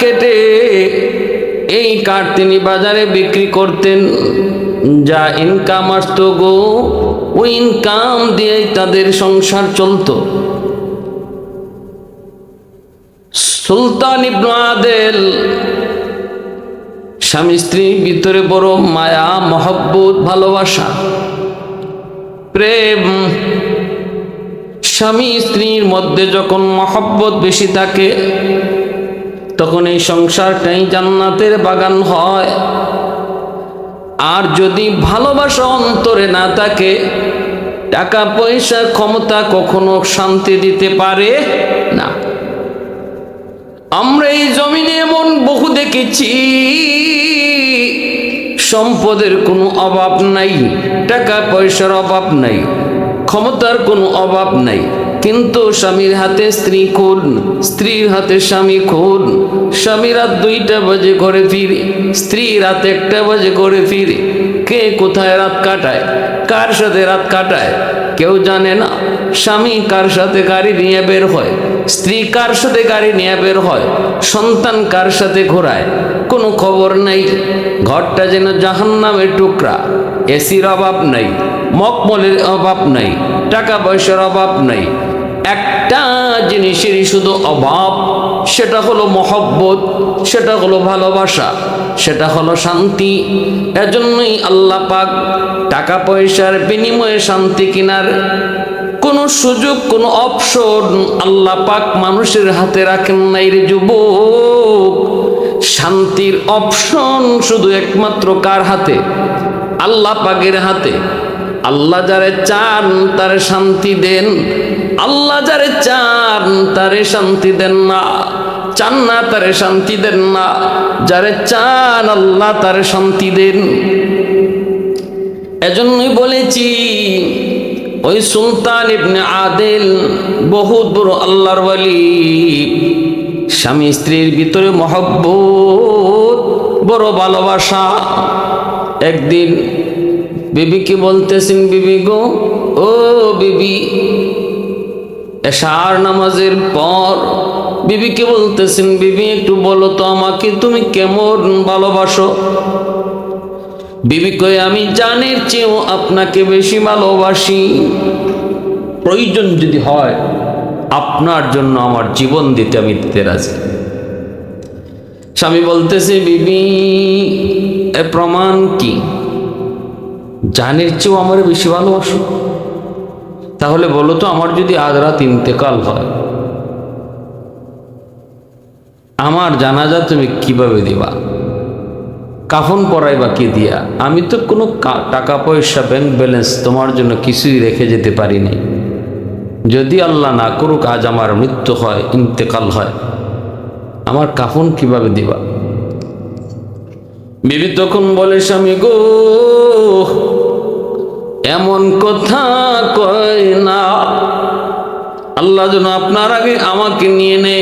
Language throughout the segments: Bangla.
কেটে এই কাঠ তিনি বাজারে বিক্রি করতেন। যা ইনকাম আসতো গো ওই ইনকাম দিয়েই তাদের সংসার চলতো। সুলতান ইবনু আদেল, স্বামী স্ত্রীর ভিতরে বড় মায়া, মহব্বত, ভালোবাসা, প্রেম। স্বামী স্ত্রীর মধ্যে যখন মহব্বত বেশি থাকে তখন এই সংসারটাই জান্নাতের বাগান হয়। আর যদি ভালোবাসা অন্তরে না থাকে টাকা পয়সা ক্ষমতা কখনো শান্তি দিতে পারে না। আমরা এই জমিনে এমন বহু দেখেছি, সম্পদের কোনো অভাব নাই টাকা পয়সার অভাব নাই, ক্ষমতার কোনো অভাব নাই। কিন্তু স্বামীর হাতে স্ত্রী খুন, স্ত্রীর হাতে স্বামী খুন। স্বামী রাত দুইটা বাজে করে ফিরে, স্ত্রী রাত একটা বাজে করে ফিরে। কে কোথায় রাত কাটায়, কার সাথে রাত কাটায়, কেউ জানে না। স্বামী কার সাথে গাড়ি নিয়ে বের হয়, স্ত্রী কার সাথে গাড়ি নিয়ে বের হয়, সন্তান কার সাথে ঘোরায়, কোনো খবর নাই। ঘরটা যেন জাহান্নামের টুকরা, এসির অভাব নাই। মকমলের অভাব নাই, টাকা পয়সার অভাব নাই। একটা জিনিসেরই শুধু অভাব, সেটা হলো মহব্বত, সেটা হলো ভালোবাসা, সেটা হলো শান্তি। এজন্যই আল্লাহ পাক টাকা পয়সার বিনিময়ে শান্তি কিনার কোনো সুযোগ, কোনো অপশন আল্লাহ পাক মানুষের হাতে রাখেন নাই রে যুবক। শান্তির অপশন শুধু একমাত্র কার হাতে? আল্লাহ পাকের হাতে। আল্লাহ যারে চান তারে শান্তি দেন। আল্লাহ যারে চান তারে শান্তি দেন না। চান না তারে শান্তি দেন না। যারে চান আল্লাহ তারে শান্তি দেন। এজন্যই বলেছি, ওই সুলতান ইবনে আদেল বহুত বড় আল্লাহর ওয়ালি। স্বামী স্ত্রীর ভিতরে মহব্বত, বড় ভালোবাসা। একদিন বিবিকে বলতেছেন, বিবি গো, ও বিবি, এশার নামাজের পর বিবিকে বলতেছেন, বিবি, একটু বলো তো আমাকে, তুমি কেমন ভালোবাসো? বিবি কয়ে, আমি জানের চেয়েও আপনাকে বেশি ভালোবাসি। প্রয়োজন যদি হয়, আপনার জন্য আমার জীবন দিতে আমি দিতে রাজি। স্বামী বলতেছে, বিবি, এ প্রমাণ কি? জানের চেয়েও আমার বেশি ভালোবাসো। তাহলে বলো তো, আমার যদি আজ রাত ইন্তেকাল হয়, আমার জানাজা তুমি কীভাবে দিবা? কাফন পরাইবা কি দিয়া? আমি তো কোনো টাকা পয়সা ব্যাংক ব্যালেন্স তোমার জন্য কিছুই রেখে যেতে পারিনি যদি আল্লাহ না করুক, আজ আমার মৃত্যু হয়, ইন্তেকাল হয়, আমার কাফন কীভাবে দিবা? বিবি তখন বলে, স্বামী গো এমন কথা কয় না। আল্লাহ যেন আপনার আগে আমাকে নিয়ে নে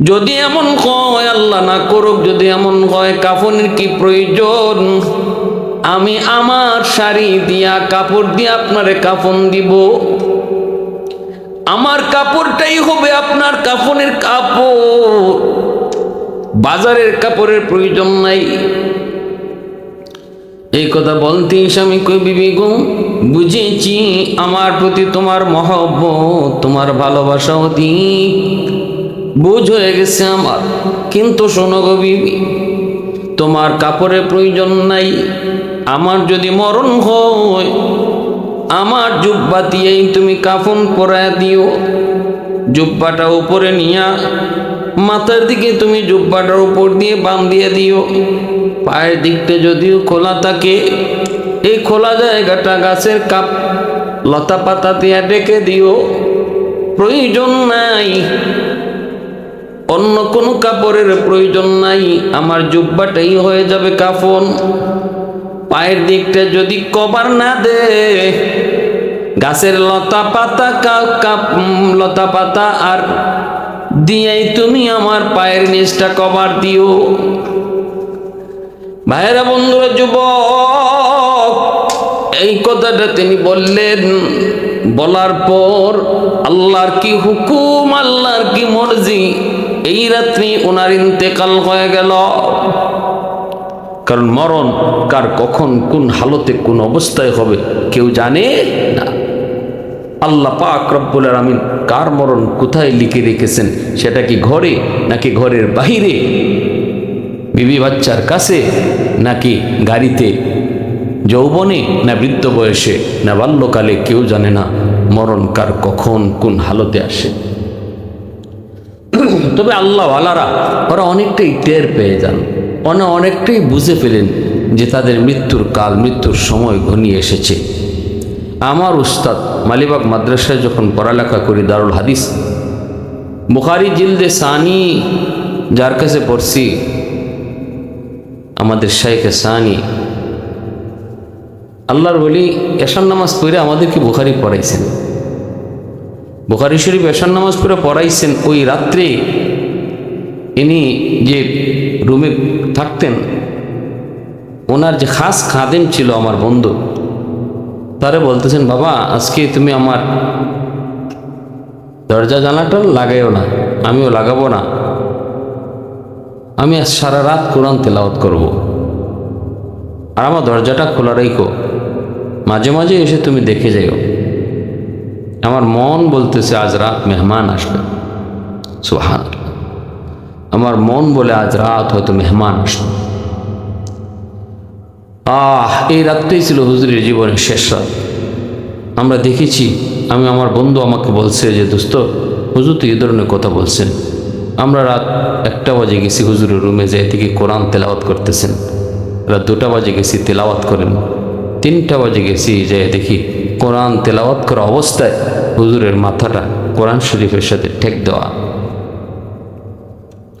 যদি এমন কয় আল্লাহ না করুক, যদি এমন কয় কাফনের কি প্রয়োজন? আমি আমার শাড়ি দিয়া, কাপড় দিয়ে আপনারে কাফন দিব। আমার কাপড়টাই হবে আপনার কাফনের কাপড়। বাজারের কাপড়ের প্রয়োজন নাই। এই কথা বলতেই স্বামী কই বিবি গো? বুঝেছি আমার প্রতি তোমার মহব্বত, তোমার ভালোবাসা অধিক। বুঝ হয়ে গেছে আমার। কিন্তু শোনো গো বিবি, তোমার কাপড়ের প্রয়োজন নাই। আমার যদি মরণ হয়, আমার জুব্বা দিয়েই তুমি কাফন পরায় দিও। জুব্বাটা উপরে নিয়া, মাথার দিকে তুমি জুব্বাটার উপর দিয়ে বাম দিয়ে দিও। পায়ের দিকটা যদিও খোলা থাকে, এই খোলা জায়গাটা গাছের কাপ, লতা পাতা দিয়ে ডেকে দিও। প্রয়োজন নাই। অন্য কোনো কাপড়ের প্রয়োজন নাই। আমার জুব্বাটাই হয়ে যাবে কাফন। পায়ের দিকটা যদি কভার না দে, গাছের লতা পাতা কাপ, লতা পাতা আর দিয়েই তুমি আমার পায়ের নিচটা কভার দিও। ভাইরা বন্ধুরা, যুবক, এই কথাটা তিনি বললেন। বলার পর আল্লাহর কি হুকুম, আল্লাহর কি মর্জি, এই রাত্রি ওনার ইন্তেকাল হয়ে গেল। কারণ মরণ কার কখন, কোন হালতে, কোন অবস্থায় হবে, কেউ জানে না। আল্লাহ পাক রব্বুল আলামিন কার মরণ কোথায় লিখে রেখেছেন, সেটা কি ঘরে নাকি ঘরের বাহিরে বিবি বাচ্চার কাছে নাকি গাড়িতে, যৌবনে না বৃদ্ধ বয়সে না বাল্যকালে কেউ জানে না মরণ কার কখন কোন হালতে আসে। তবে আল্লাহ আলারা ওরা অনেকটাই টের পেয়ে যান ওরা অনেকটাই বুঝে ফেলেন যে তাদের মৃত্যুর কাল, মৃত্যুর সময় ঘনিয়ে এসেছে। আমার উস্তাদ মালিবাগ মাদ্রাসায় যখন পড়ালেখা করি দারুল হাদিস, বুখারি জিলদে সানি যার কাছে পড়ছি আমাদের শাইখে সানি। আল্লাহর বলি এশান নামাজ পড়ে আমাদেরকে বুখারি পড়াইছেন। বুখারি শরীফ এশান নামাজ পড়ে পড়াইছেন ওই রাত্রে ইনি যে রুমে থাকতেন, ওনার যে খাস খাদেম ছিল আমার বন্ধু, তারে বলতেছেন, বাবা, আজকে তুমি আমার দরজা জানাটা লাগাইও না, আমিও লাগাবো না। আমি আজ সারা রাত কোরআন তেলাওয়াত করব। আর আমার দরজাটা খোলা রাইকো মাঝে মাঝে এসে তুমি দেখে যাইও। আমার মন বলতেছে, আজ রাত মেহমান আসবে। সুহান আমার মন বলে, আজ রাত হয়তো মেহমান আসবে। আহ, এই রাতটাই ছিল হুজুরের জীবনের শেষ রাত। আমরা দেখেছি, আমি, আমার বন্ধু আমাকে বলছে যে, দোস্ত, হুজুর তো এই ধরনের কথা বলছেন। আমরা রাত একটা বাজে গেছি হুজুরের রুমে যাই থেকে কোরআন তেলাওয়াত করতেছেন। রাত দুটা বাজে গেছি তেলাওয়াত করেন। তিনটা বাজে গেছি যে দেখি কোরআন তেলাওয়াত করা অবস্থায় হুজুরের মাথাটা কোরআন শরীফের সাথে ঠেক দেওয়া।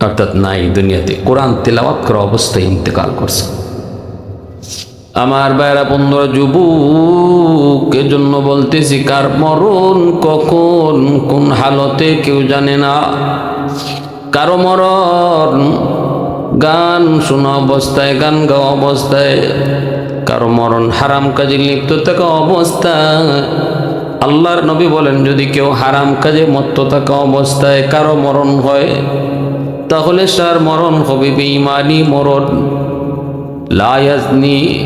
অর্থাৎ নাই দুনিয়াতে। কোরআন তেলাওয়াত করা অবস্থায় ইন্তেকাল করছে। আমার বাইরা বন্ধুরা, যুবকের জন্য বলতেছি, কার মরণ কখন, কোন হালতে কেউ জানে না। কারও মরণ গান শোনা অবস্থায়, গান গাওয়া অবস্থায়, কারও মরণ হারাম কাজে লিপ্ত থাকা অবস্থায়। আল্লাহর নবী বলেন, যদি কেউ হারাম কাজে মত্ত থাকা অবস্থায় কারও মরণ হয়, তাহলে সার মরণ হবে বেঈমানি মরণ। জানি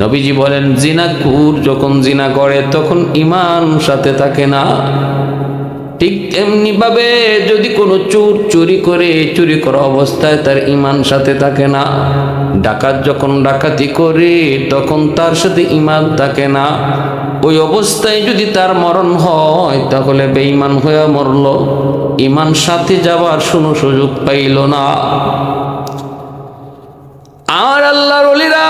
নবীজি বলেন জিনাকুর যখন জিনা করে, তখন ইমান সাথে থাকে না। ঠিক এমনি ভাবে যদি কোনো চোর চুরি করে, চুরি করা অবস্থায় তার ইমান সাথে থাকে না। ডাকাত যখন ডাকাতি করে, তখন তার সাথে ইমান থাকে না। ওই অবস্থায় যদি তার মরণ হয়, তাহলে বেঈমান হয়ে মরল। ইমান সাথে যাবার শুনো সুযোগ পাইল না। আর আল্লাহর অলিরা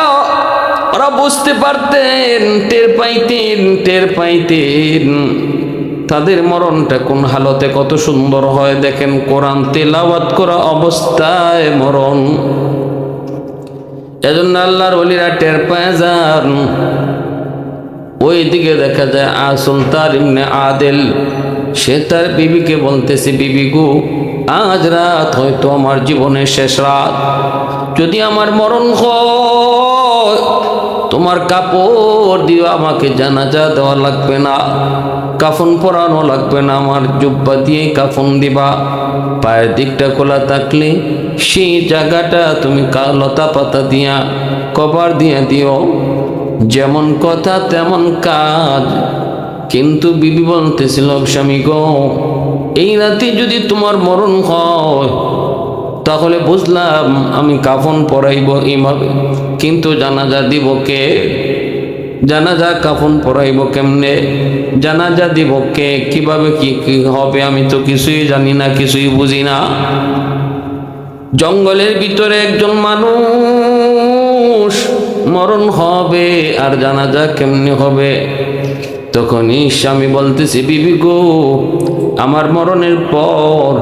ওরা বুঝতে পারতেন, টের পাইতেন টের পাইতেন, তাদের মরণটা কোন হালতে কত সুন্দর হয়। দেখেন, কোরআন তেলাওয়াত করা অবস্থায় মরণ। এজন্য আল্লাহর অলিরা টের পায় যান। ওই দিকে দেখা যায় আসুন তার ইমনে আদেল। সে তার বিবিকে বলতেছে, বিবি গু, আজ রাত হয়তো আমার জীবনের শেষ রাত। যদি আমার মরণ হয়, তোমার কাপড় দিয়ে আমাকে জানাজা দেওয়া লাগবে না, কাফন পরানো লাগবে না, আমার জুব্বা দিয়ে কাফন দিবা। পায়ের দিকটা খোলা থাকলে সেই জায়গাটা তুমি কা লতা পাতা দিয়া, কভার দিয়া দিও। যেমন কথা, তেমন কাজ। কিন্তু বিবি বলতেছিল স্বামী গো, এই রাতে যদি তোমার মরণ হয়, তাহলে বুঝলাম আমি কাফন পরাইব এইভাবে। কিন্তু জানাজা দিব কে? জানাজা কাফন পরাইব কেমনে? জানাজা দিব কে? কীভাবে কি কি হবে আমি তো কিছুই জানি না, কিছুই বুঝি না। জঙ্গলের ভিতরে একজন মানুষ মরণ হবে আর জানা জানাজা কেমনি হবে? তখনই স্বামী বলতেছে, বিবি গো, আমার মরণের পর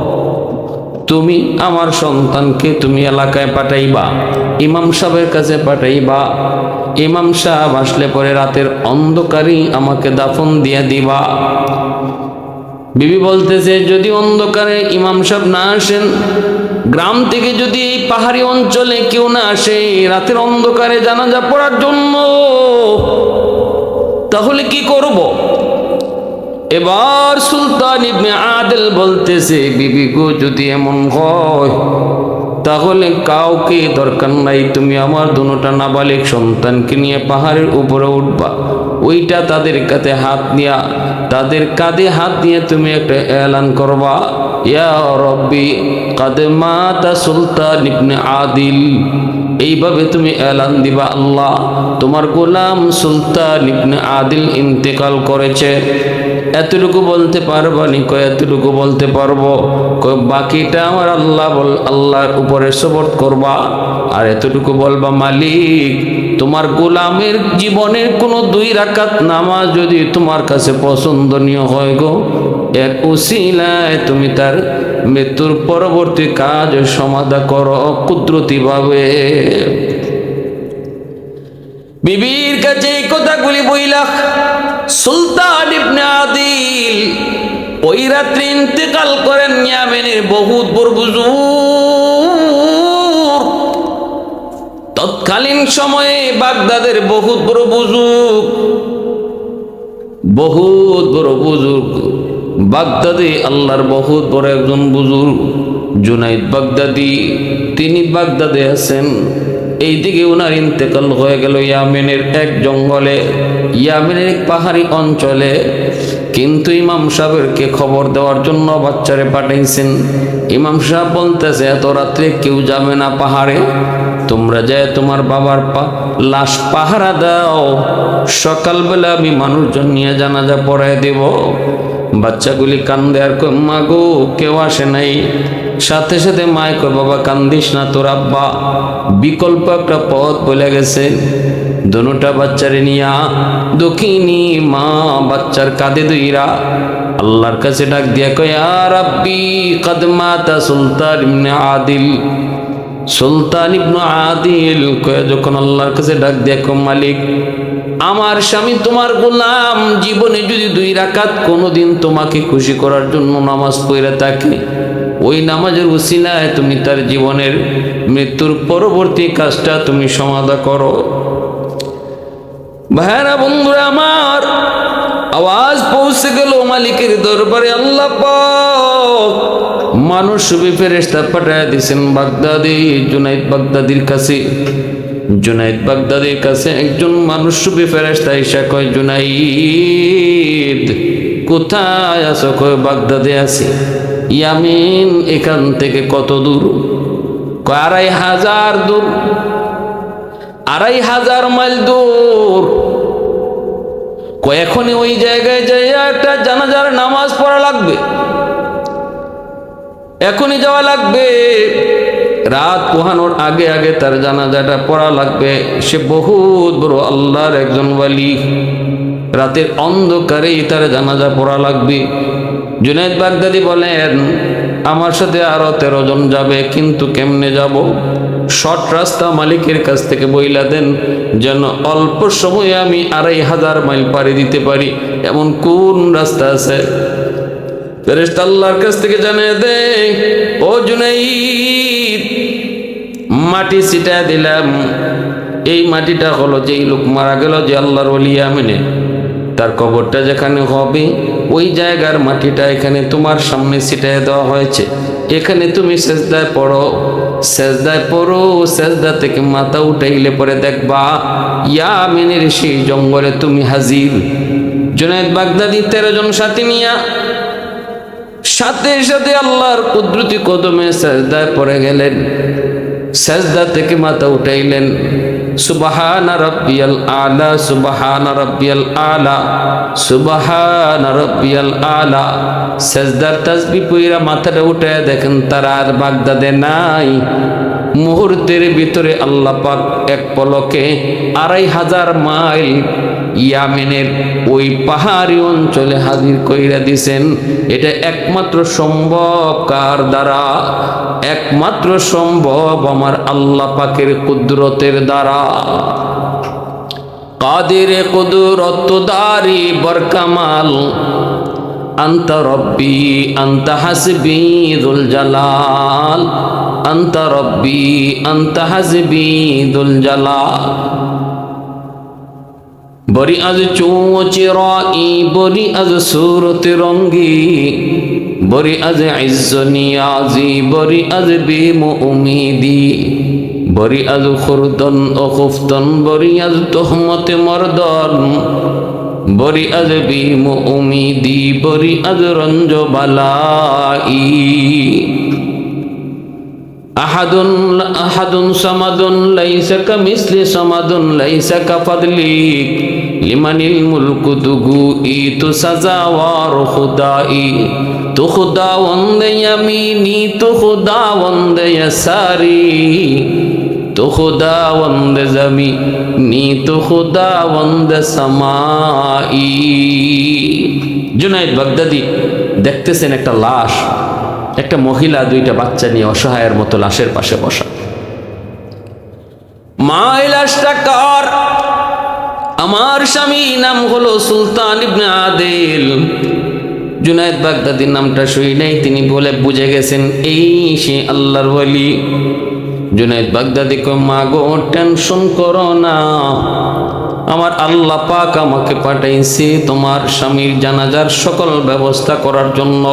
তুমি আমার সন্তানকে তুমি এলাকায় পাঠাইবা, ইমাম সাহেবের কাছে পাঠাইবা। ইমাম সাহেব আসলে পরে রাতের অন্ধকারই আমাকে দাফন দিয়ে দিবা। বিবি বলতেছে, যদি অন্ধকারে ইমাম সাহেব না আসেন গ্রাম থেকে যদি এই পাহাড়ি অঞ্চলে কেউ না আসে, রাতের অন্ধকারে জানাজা পড়ার জন্য, তাহলে কি করব? এবার সুলতান ইবনে আদেল বলতেছে, বিবি গো, যদি এমন হয়, তাহলে কাউকে দরকার নাই, তুমি আমার দুটা নাবালিক সন্তানকে নিয়ে পাহাড়ের উপরে উঠবা। ওইটা তাদের কাছে হাত নিয়া, তাদের কাঁধে হাত নিয়ে তুমি একটা এলান করবা। ইয়া রব্বি, কাদে মাতা সুলতান ইবনে আদিল। এইভাবে তুমি এলান দিবা আল্লাহ। তোমার গোলাম সুলতান ইবনে আদিল ইন্তেকাল করেছে। এতটুকু বলতে পারবা নি? কয়, এতটুকু বলতে পারব। কয়, বাকিটা আমার আল্লাহ বল আল্লাহর উপরে সবর করবা। আর এতটুকু বলবা মালিক তোমার গোলামের জীবনের কোনো দুই রাকাত নামাজ যদি তোমার কাছে পছন্দনীয় হয় গো, এর উসিলায় তুমি তার মৃত্যুর পরবর্তী কাজ সমাধা করো কুদরতিভাবে বিবির কাছে এই কথাগুলি বইলা সুলতান ইবনে আদিল ওই রাত্রি ইন্তেকাল করেন ইয়ামেনের বহুত বড় বুজুর তৎকালীন সময়ে বাগদাদের বহুত বড় বুজুগ বহুত বড় বুজুর্গ। বাগদাদি আল্লাহর বহুত বড় একজন বুজুর্গ। জুনাইদ বাগদাদি, তিনি বাগদাদে আছেন। এইদিকে ওনার ইন্তেকাল হয়ে গেল ইয়ামেনের এক জঙ্গলে, ইয়ামেনের এক পাহাড়ি অঞ্চলে। কিন্তু ইমাম সাহেবকে খবর দেওয়ার জন্য বাচ্চারে পাঠাইছেন। ইমাম সাহেব বলতেছে, এত রাত্রে কেউ যাবে না পাহাড়ে। তোমরা যায় তোমার বাবার পা লাশ পাহারা দাও, সকালবেলা আমি মানুষজন নিয়ে জানাজা পড়ায় দেব। বাচ্চাগুলি কান্দে আর কই মা গো, কেউ আসে নাই। সাথে সাথে মায় কয়, বাবা, কান্দিস না তোর আব্বা। বিকল্প একটা পথ বলে গেছে। দনুটা বাচ্চারে নিয়া দক্ষিণী মা বাচ্চার কাঁদে দুইরা আল্লাহর কাছে ডাক দিয়া কয় আর আব্বি কদমাতা সুলতান ইবনে আদিল। সুলতান ইবনু আদিল যখন আল্লাহর কাছে ডাক দেখো মালিক, আমার স্বামী তোমার গোলাম, জীবনে যদি দুই রাকাত কোনোদিন তোমাকে খুশি করার জন্য নামাজ পড়ে থাকে, ওই নামাজের উসিলায় তুমি তার জীবনের মৃত্যুর পরবর্তী কাজটা তুমি সমাধা করো। ভাইরা বন্ধুরা আমার, আওয়াজ পৌঁছে গেল মালিকের দরবারে আল্লাহ পাক। মানুষ সুবি ফেরেস্তা পাঠায় দিয়েছেন বাগদাদি, জুনাইদ বাগদাদির কাছে। জুনাইদ বাগদাদির কাছে একজন মানুষ সুবি ফেরেস্তা ইসা কয়, জুনাইদ, কোথায় আছো? কয়, বাগদাদে আছি। ইয়ামিন, এখান থেকে কত দূর? আড়াই হাজার দূর। আড়াই হাজার মাইল দূর। এখনই ওই জায়গায় যাইয়া একটা জানাজার নামাজ পড়া লাগবে। এখনই যাওয়া লাগবে। রাত পোহানোর আগে আগে তার জানাজাটা পড়া লাগবে। সে বহুত বড় আল্লাহর একজন ওয়ালি। রাতের অন্ধকারেই তার জানাজা পড়া লাগবে। জুনাইদ বাগদাদি বলেন, আমার সাথে আরও তেরো জন যাবে, কিন্তু কেমনে যাব? শর্ট রাস্তা মালিকের কাছ থেকে বইলা দেন, যেন অল্প সময়ে আমি আড়াই হাজার মাইল পাড়ি দিতে পারি। এমন কোন রাস্তা আছে? ফেরেশতা আল্লাহর কাছ থেকে জানিয়ে দে ও জুনাইদ, মাটি ছিটা দিলাম। এই মাটিটা হলো যেই লোক মারা গেল যে আল্লাহর ওলিয়া মেনে তার কবরটা যেখানে হবে, ওই জায়গার মাটিটা এখানে তোমার সামনে ছিটায় দেওয়া হয়েছে। এখানে তুমি সেজদায় পড়ো সেজদায় পড়ো, সেজদা থেকে মাথা উঠাইলে পরে দেখবা ইয়ামিনের সেই জঙ্গলে তুমি হাজির। জুনায়দ বাগদাদি তেরো জন সাথী নিয়া সাথে সাথে আল্লাহর কুদরতি কদমে সেজদায় পড়ে গেলেন। সেজদা থেকে মাথা উঠাইলেন। সুবাহানা রব্বিয়াল আলা, সুবাহানা রব্বিয়াল আলা, সুবাহানা রব্বিয়াল আলা। সেজদার তাসবি পইরা মাথাটা উঠায় দেখেন, তারা আর বাগদাদে নাই। মুহূর্তের ভিতরে আল্লাহ পাক এক পলকে আড়াই হাজার মাইল ইয়ামেনের ওই পাহাড়ি অঞ্চলে হাজির কইরা দিছেন, এটা একমাত্র সম্ভব কার দ্বারা? একমাত্র সম্ভব আমার আল্লাহ পাকের কুদরতের দ্বারা। কাদের কুদরত দারি বরকামাল? আন্তা রব্বি, আন্তা হাজবি দুল জালা বরি আজ চুচিরাই বরি আজ সুরত রঙ্গি, বরি আজ ইজ্জ নিয়াজি বরি আজ বিম উমিদি, বরি আজ খুরদন ও খুফতন, বরি আজ তোহমতে মর্দন, বরি আজ বিম উমিদি, বরি আজ রঞ্জ বালাই أحد أحد صمد ليس كمثل صمد ليس كفضلك لمن الملك دغوئي تو سزاوار خدائی تو خدا وند یمینی تو خدا وند یساری تو خدا وند زمینی تو خدا وند سمائی জুনাইদ বাগদাদি দেখতেছেন একটা লাশ একটা মহিলা দুইটা বাচ্চা নিয়ে অসহায়ের মতো লাশের পাশে বসা। মা, এই লাশটা কার? আমার স্বামী নাম হলো সুলতান ইবনে আদিল। জুনায়দ বাগদাদির নামটা শুই নাই, তিনি বলে বুঝে গেছেন, এই সে আল্লাহর ওয়ালি জুনায়দ বাগদাদি কয়, মা গো, টেনশন করো না। আমার আল্লাহ পাক আমাকে পাঠাইছে তোমার স্বামীর জানাজার সকল ব্যবস্থা করার জন্য।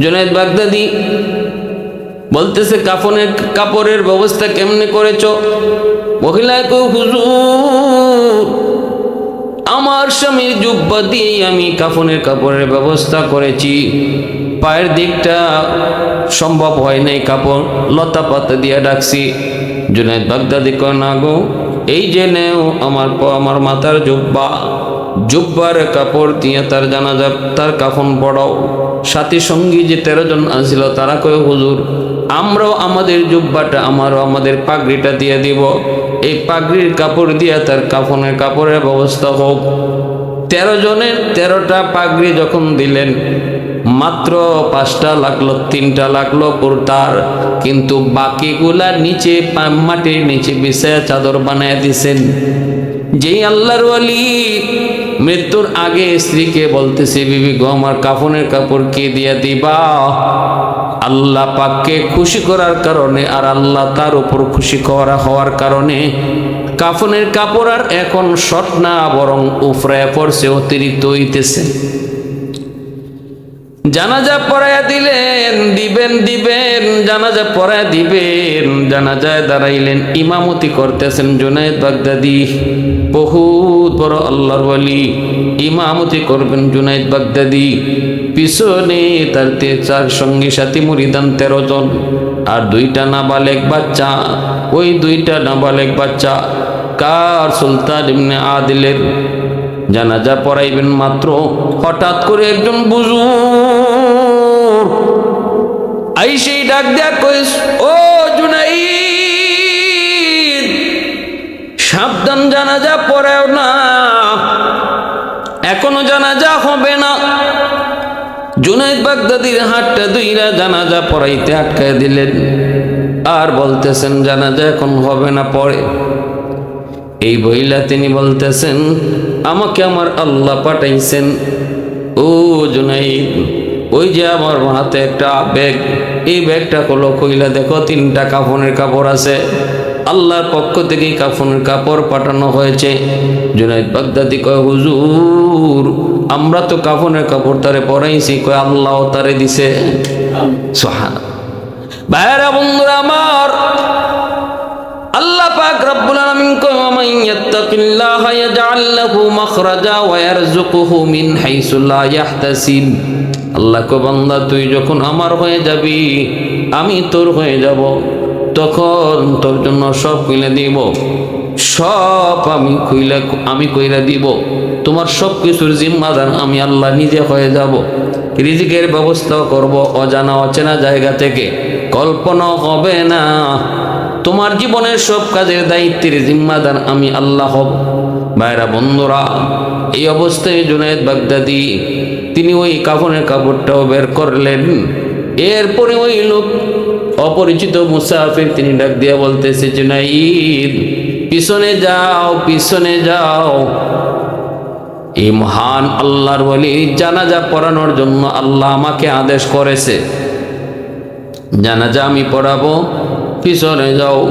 জুনায়দ বাগদাদি বলতেছে, কাফনের কাপড়ের ব্যবস্থা কেমনে করেছ? মহিলায় কো হুজুর, আমার স্বামীর জুব্বা দিয়ে আমি কাফনের কাপড়ের ব্যবস্থা করেছি। পায়ের দিকটা সম্ভব হয় নাই, কাপড় লতা পাতা দিয়ে ডাকছি। জুনায়দ বাগদাদি কয়, না গো, এই যে নেও আমার আমার মাথার জুব্বা। জুব্বার কাপড় দিয়ে তার জানাজা, তার কাফন পড়াও। সাথী সঙ্গী যে তেরো জন আসছিল তারা কয়, হুজুর, আমরাও আমাদের জুব্বাটা, আমারও আমাদের পাগড়িটা দিয়ে দিব। এই পাগড়ির কাপড় দিয়ে তার কাফনের কাপড়ের ব্যবস্থা হোক। তেরো জনের তেরোটা পাগড়ি যখন দিলেন, মাত্র পাঁচটা লাগল, তিনটা লাগল পুরতার, কিন্তু বাকিগুলা নিচে মাটির নিচে বিছায়া চাদর বানায় দিছেন। যেই আল্লাহর ওয়ালি মৃত্যুর আগে স্ত্রীকে বলতেছে, বিবি গো, আমার কাফনের কাপড় কে দিয়া দিবা? আল্লাহ পাককে খুশি করার কারণে আর আল্লাহ তার উপর খুশি করা হওয়ার কারণে কাফনের কাপড় আর এখন শট না, বরং উফরায় পড়ছে, অতিরিক্ত হইতেছে। জানাজা পড়াইয়া দিলেন, দিবেন দিবেন, জানাজা পড়াইয়া দিবেন, জানাজায় দাঁড়াইলেন, ইমামতি করতেছেন জুনায়দ বাগদাদি, বহুত বড় আল্লাহর ওয়ালি। ইমামতি করবেন জুনায়দ বাগদাদি। পিছনে তার তে চার সঙ্গী সাথী মুরিদান তেরো জন, আর দুইটা নাবালেক বাচ্চা। ওই দুইটা নাবালেক বাচ্চা কার সুলতান ইবনে আদিলের? জানাজা পড়াইবেন মাত্র। হঠাৎ করে একজন বুজুর আই সেই ডাক দেয়া কইস ও জুনাই সাবধান জানাজা পড়েও না। এখনও জানাজা হবে না। জুনাইদ বাগদাদির হাতটা দুইরা জানাজা পড়াইতে আটকায় দিলেন। আর বলতেছেন, জানাজা এখন হবে না পরে এই বইলা তিনি বলতেছেন আমাকে আমার আল্লাহ পাঠাইছেন। ও জুনাইদ, ওই যে আমার হাতে একটা ব্যাগ, এই ব্যাগটা হলো কইলা দেখো তিনটা কাফনের কাপড় আছে। আল্লাহর পক্ষ থেকে কাফনের কাপড় পাঠানো হয়েছে। জুনাইদ বাগদাদি কয়, হুজুর, আমরা তো কাফনের কাপড় তারে পরাইছি। কয়, আল্লাহ তারে দিছে। সোহান ভাইরা বন্ধুরা আমার আল্লাহ ওয়া মিন আল্লাহ বান্দা, তুই যখন আমার হয়ে যাবি, আমি তোর হয়ে যাব। তখন তোর জন্য সব কইলে দিব। সব আমি কইলা আমি কইরা দিব। তোমার সব কিছুর জিম্মাদার আমি আল্লাহ নিজে হয়ে যাব। রিজিকের ব্যবস্থা করব অজানা অচেনা জায়গা থেকে। কল্পনা হবে না। তোমার জীবনের সব কাজের দায়িত্বের জিম্মাদার আমি আল্লাহ। হব ভাইরা, বন্ধুরা, এই অবস্থায় জুনায়দ বাগদাদি, তিনি ওই কাফনের কাপড়টাও বের করলেন। এরপরে ওই লোক, অপরিচিত মুসাফির, তিনি ডাক দিয়া বলতেছে, জুনাইদ, পিছনে যাও পিছনে যাও। এই মহান আল্লাহর বলি জানাজা পড়ানোর জন্য আল্লাহ আমাকে আদেশ করেছে। জানাজা আমি পড়াবো পিছনে যাও।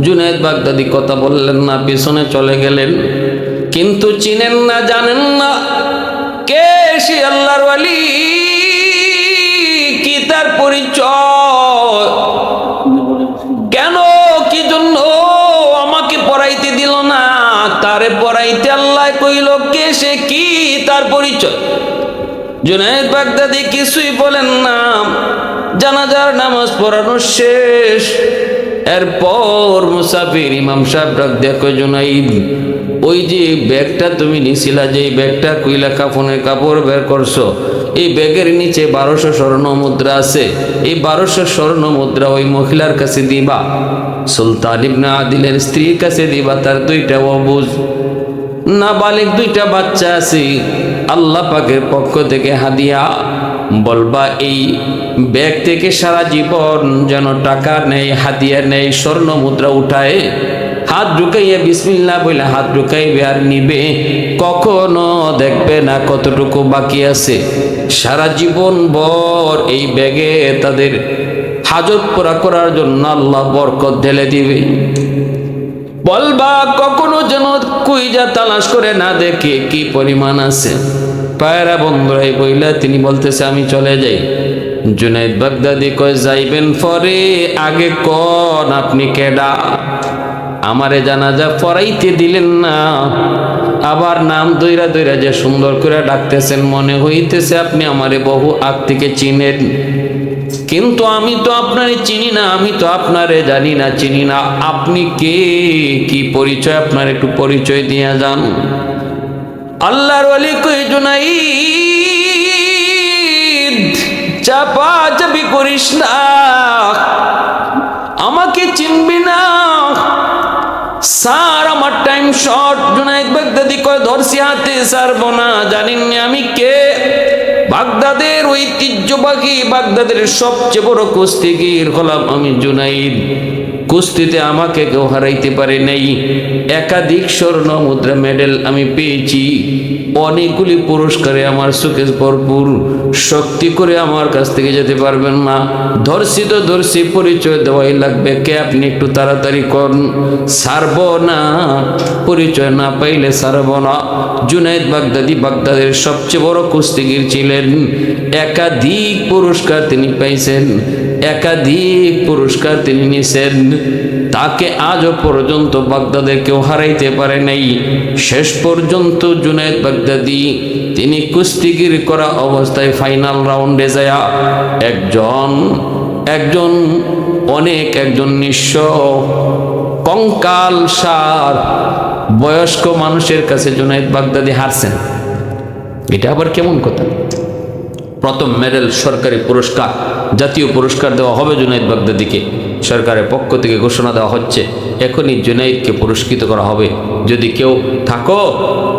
জুনায়দ বাগদাদি কথা বললেন না পিছনে চলে গেলেন। কিন্তু চিনেন না, জানেন না কে সে আল্লাহর ওয়ালি? কি তার পরিচয়? কেন? কি জন্য? আমাকে পড়াইতে দিল না। তারে পড়াইতে আল্লাহ কইল, কে সে? কি তার পরিচয়? জুনায়দ বাগদাদি কিছুই বলেন না। জানাজার নামাজ পড়ানো শেষ। এরপর মুসাফির ইমাম সাহেব ডাক দেখো জুনাইদ, ওই যে ব্যাগটা তুমি নিছিলা, যে ব্যাগটা কুইলা কাফনের কাপড় বের করছ, এই ব্যাগের নিচে বারোশো স্বর্ণ মুদ্রা আছে, এই বারোশো স্বর্ণ মুদ্রা ওই মহিলার কাছে দিবা। সুলতান ইবনা আদিলের স্ত্রীর কাছে দিবা, তার দুইটা অবুজ। না বালিক দুইটা বাচ্চা আছে। আল্লাহ পাকের পক্ষ থেকে হাদিয়া বলবা, এই ব্যাগ থেকে সারা জীবন যেন টাকা নেই হাদিয়া নেই, স্বর্ণ মুদ্রা উঠায়, হাত ঢুকাইয়া বিসমিল্লা বলে হাত ঢুকাইবে আর নিবে, কখনো দেখবে না কতটুকু বাকি আছে। সারা জীবন বর এই ব্যাগে তাদের হাজত পুরা করার জন্য আল্লাহ বরকত ঢেলে দিবে। বলবা, কখনো যেন কুইজা তালাশ করে না দেখে কি পরিমাণ আছে? পায়রা বন্ধুরাই বইলা, তিনি বলতেছে, আমি চলে যাই। জুনাইদ বাগদাদি কয়, যাইবেন পরে? আগে কন, আপনি কেডা? আমারে জানাজা পড়াইতে দিলেন না। আবার নাম দইরা দইরা যে সুন্দর করে ডাকতেছেন, মনে হইতেছে, আপনি আমারে বহু আগ থেকে চিনেন। কিন্তু আমি তো আপনারে চিনি না, আমি তো আপনারে জানি না, চিনি না। আপনি কে? কি পরিচয়? আপনার একটু পরিচয় দিয়ে যান। আল্লাহর ওয়ালি কই জুনাইদ? চাপা চাপি করিস না। আমাকে চিনবি না। স্যার, আমার টাইম শর্ট জুনাইদ বাগদাদি কয়, ধরছি হাতে সারবো না জানিনি আমি কে? বাগদাদের ঐতিহ্যবাহী, বাগদাদের সবচেয়ে বড় কুস্তিগির হলাম আমি জুনাইদ। কুস্তিতে আমাকে কেউ হারাইতে পারে নাই। একাধিক স্বর্ণ মুদ্রা মেডেল আমি পেয়েছি। অনেকগুলি পুরস্কারে আমার সুখে ভরপুর শক্তি করে আমার কাছ থেকে যেতে পারবেন না। ধর্ষিত ধর্ষি পরিচয় দেওয়াই লাগবে। কে আপনি একটু তাড়াতাড়ি করুন। সারব না, পরিচয় না পাইলে সারব না। জুনাইদ বাগদাদি বাগদাদের সবচেয়ে বড় কুস্তিগির ছিলেন। একাধিক পুরস্কার তিনি পাইছেন। একাধিক পুরস্কার তিনি নিছেন। তাকে আজও পর্যন্ত বাগদাদের কেউ হারাইতে পারে নাই। শেষ পর্যন্ত জুনায়দ বাগদাদি তিনি কুস্তিগির করা অবস্থায় ফাইনাল রাউন্ডে যায় একজন একজন, অনেক একজন নিঃস্ব কঙ্কাল সার বয়স্ক মানুষের কাছে জুনায়দ বাগদাদি হারছেন। এটা আবার কেমন কথা? প্রথম মেডেল সরকারি পুরস্কার, জাতীয় পুরস্কার দেওয়া হবে জুনাইদ বাগদাদিকে। সরকারের পক্ষ থেকে ঘোষণা দেওয়া হচ্ছে, এখনই জুনাইদকে পুরস্কৃত করা হবে। যদি কেউ থাকো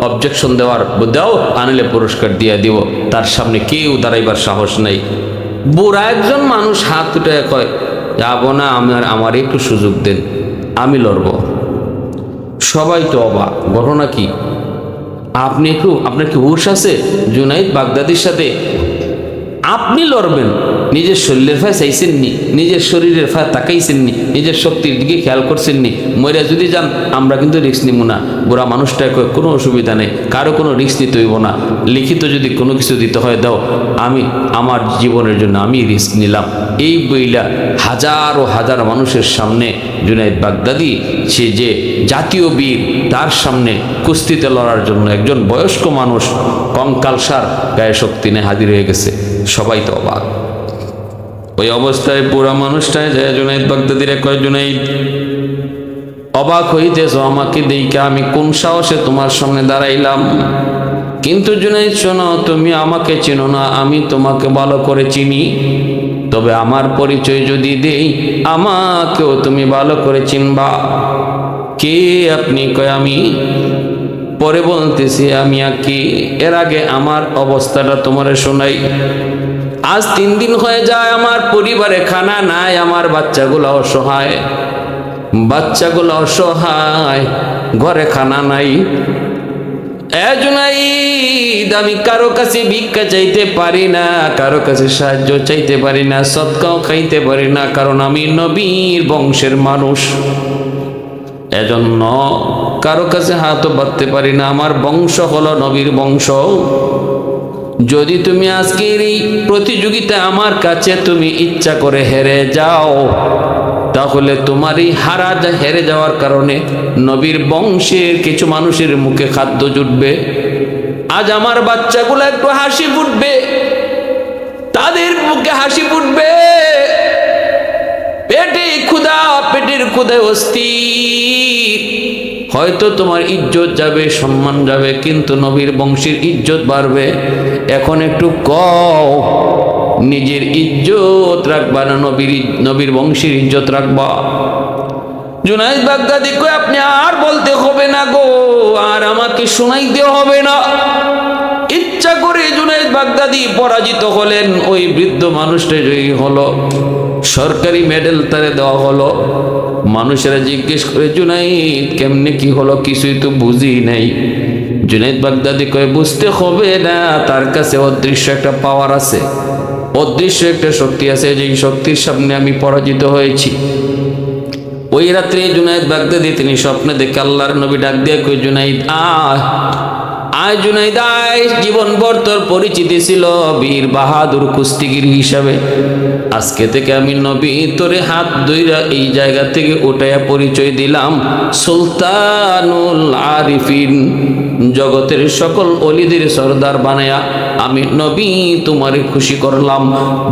অবজেকশন দেওয়ার দাও, আনলে পুরস্কার দিয়ে দিব। তার সামনে কেউ দাঁড়াইবার সাহস নেই। বুড়া একজন মানুষ হাত উঠে কয় যাব না আমার আমার একটু সুযোগ দেন, আমি লড়ব। সবাই তো অবাক, ঘটনা কি? আপনি একটু, আপনার কি হুশ আছে? জুনাইদ বাগদাদির সাথে আপনি লড়বেন। নিজের শরীরের ফায় চাইছেননি নিজের শরীরের ফায় তাকাইছেননি নিজের শক্তির দিকে খেয়াল করছেননি মরে যদি যান, আমরা কিন্তু রিক্স নিব না। বুড়া মানুষটা কোনো অসুবিধা নেই, কারও কোনো রিস্ক নিতে হইব না। লিখিত যদি কোনো কিছু দিতে হয়, দাও, আমি আমার জীবনের জন্য আমি রিস্ক নিলাম। এই বইলা হাজার ও হাজার মানুষের সামনে জুনাইদ বাগদাদি, সে যে জাতীয় বীর, তার সামনে কুস্তিতে লড়ার জন্য একজন বয়স্ক মানুষ কঙ্কালসার গায়ে শক্তি নিয়ে হাজির হয়ে গেছে। সবাই তো অবাক। ওই অবস্থায় পুরা মানুষটায় যায় জুনাইদ বাগদাদিরে কয়, জুনাইদ, অবাক হইতেছ আমাকে দেইকা আমি কোন সাহসে তোমার সামনে দাঁড়াইলাম? কিন্তু জুনাইদ, শোনো, তুমি আমাকে চিনো না, আমি তোমাকে ভালো করে চিনি। তবে আমার পরিচয় যদি দেই, আমাকেও তুমি ভালো করে চিনবা। কে আপনি কয়, আমি পরে বলতেছি, আমি কি এর আগে আমার অবস্থাটা তোমার শোনাই। আজ তিন দিন হয়ে যায়, আমার পরিবারে খানা নাই, আমার বাচ্চাগুলো অসহায়। বাচ্চাগুলো অসহায়, ঘরে খানা নাই। এ জুনাইদ, আমি কারও কাছে ভিক্ষা চাইতে পারি না, কারও কাছে সাহায্য চাইতে পারি না, সৎকাও খাইতে পারি না, কারণ আমি নবীর বংশের মানুষ। এজন্য কারও কাছে হাতও বাঁধতে পারি না। আমার বংশ হলো নবীর বংশ। যদি তুমি আজকের এই প্রতিযোগিতা আমার কাছে তুমি ইচ্ছা করে হেরে যাও, তাহলে তোমার এই হারা হেরে যাওয়ার কারণে নবীর বংশের কিছু মানুষের মুখে খাদ্য জুটবে। আজ আমার বাচ্চাগুলো একটু হাসি ফুটবে। তাদের মুখে হাসি ফুটবে। পেটে ক্ষুধা, পেটের ক্ষুধায় অস্থির। হয়তো তোমার ইজ্জত যাবে, সম্মান যাবে, কিন্তু নবীর বংশের ইজ্জত বাড়বে। এখন একটু কও, নিজের ইজ্জত রাখবা না নবীর নবীর বংশের ইজ্জত রাখবা? জুনাইদ বাগদাদি কই আপনি আর বলতে হবে না গো, আর আমাকে শোনাইতে হবে না। ইচ্ছা করে জুনাইদ বাগদাদি পরাজিত হলেন, ওই বৃদ্ধ মানুষটা জয়ী হলো। সরকারি মেডেল তারে দেওয়া হলো। মানুষেরা জিজ্ঞেস করে, জুনাইদ, কেমনে কি হলো? কিছুই তো বুঝি নাই। জুনাইদ বাগদাদি কয়ে, বুঝতে হবে না, তার কাছে অদৃশ্য একটা পাওয়ার আছে। অদৃশ্য একটা শক্তি আছে যেই শক্তির সামনে আমি পরাজিত হয়েছি। ওই রাত্রে জুনাইদ বাগদাদি, তিনি স্বপ্নে দেখে আল্লাহর নবী ডাক দিয়ে কই জুনাইদ, আয় আয় জুনাইদ, আয়। জীবন ভর তোর পরিচিতি ছিল বীর বাহাদুর কুস্তিগির হিসাবে। আজকে থেকে আমি নবী, তোরে হাত ধইরা এই জায়গা থেকে উঠাইয়া পরিচয় দিলাম। সুলতানুল আরিফিন, জগতের সকল অলিদের সর্দার বানায়া আমি নবী তোমারে খুশি করলাম।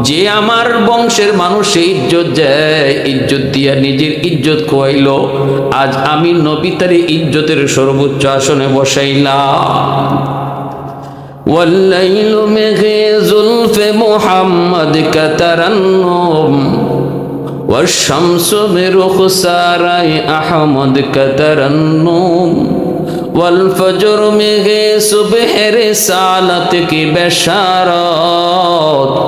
যে আমার বংশের মানুষে ইজ্জত দেয়, ইজ্জত দিয়া নিজের ইজ্জত খোয়াইলো। আজ আমি নবী তারে ইজ্জতের সর্বোচ্চ আসনে বসাইলাম। والليل مغيز محمد كترنم والشمس برخسار أحمد كترنم والفجر مغي صبح رسالتك بشارات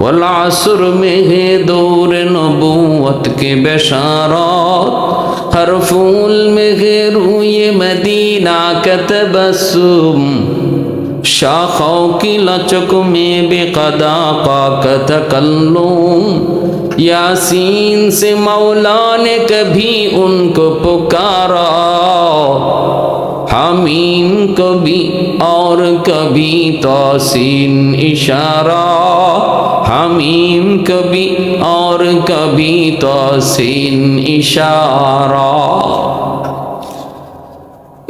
والعصر مغي دور نبوتك بشارات ہر فول مغي روی مدینہ کتبسم شاخوں کی لچک میں بے قدا کا تکلوم یاسین سے مولا نے کبھی ان کو پکارا۔ حمیم کبھی اور کبھی توسین اشارہ۔ حمیم کبھی اور کبھی توسین اشارہ۔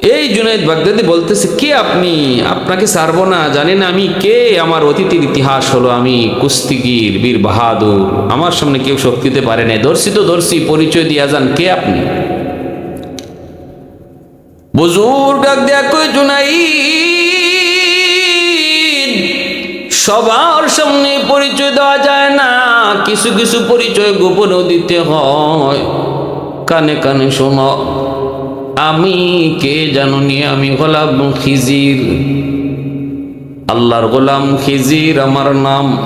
এই জুনাইদ বাগদাদি বলতেছে, কে আপনি? আপনাকে ছাড়বো না। জানেন আমি কে? আমার অতীতের ইতিহাস হলো আমি, কুস্তিগির, বীর বাহাদুর। আমার সামনে কেউ শক্তি দিতে পারে না দর্শি তো দর্শি, পরিচয় দিয়া যান, কে আপনি? বুজুর ডাক দেয়া কই জুনাই সবার সামনে পরিচয় দেওয়া যায় না। কিছু কিছু পরিচয় গোপনেও দিতে হয়। কানে কানে শোনো আমি কে জানো নি আমি গোলাম খিজির। আল্লাহর গোলাম খিজির, আমার নাম।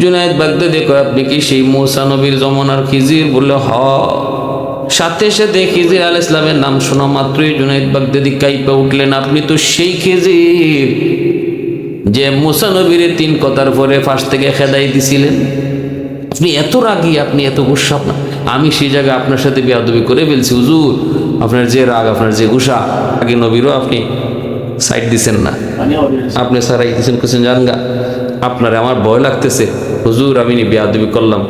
জুনায়দ বাগদাদি কয় আপনি কি সেই মৌসা নবীর জমানার খিজির বললে, হ। সাথে সাথে খিজির আল ইসলামের নাম শোনা মাত্রই জুনাইদ বাগদাদি কাইপা উঠলেন, আপনি তো সেই খিজির যে মুসা নবীর তিন কথার পরে ফাঁস থেকে খেদাই দিছিলেন। আপনি এত রাগী, আপনি এত গুসা আমি সেই জায়গায় আপনার সাথে বেয়াদবি করে ফেলছি, হুজুর। আপনার যে রাগ, আপনার যে গুসা, আগে নবীরও আপনি সাইড দিছেন না। আপনি সারাই দিচ্ছেন কিছু জানগা আপনার আমার ভয় লাগতেছে। হুজুর, আমি বেয়াদবি করলাম।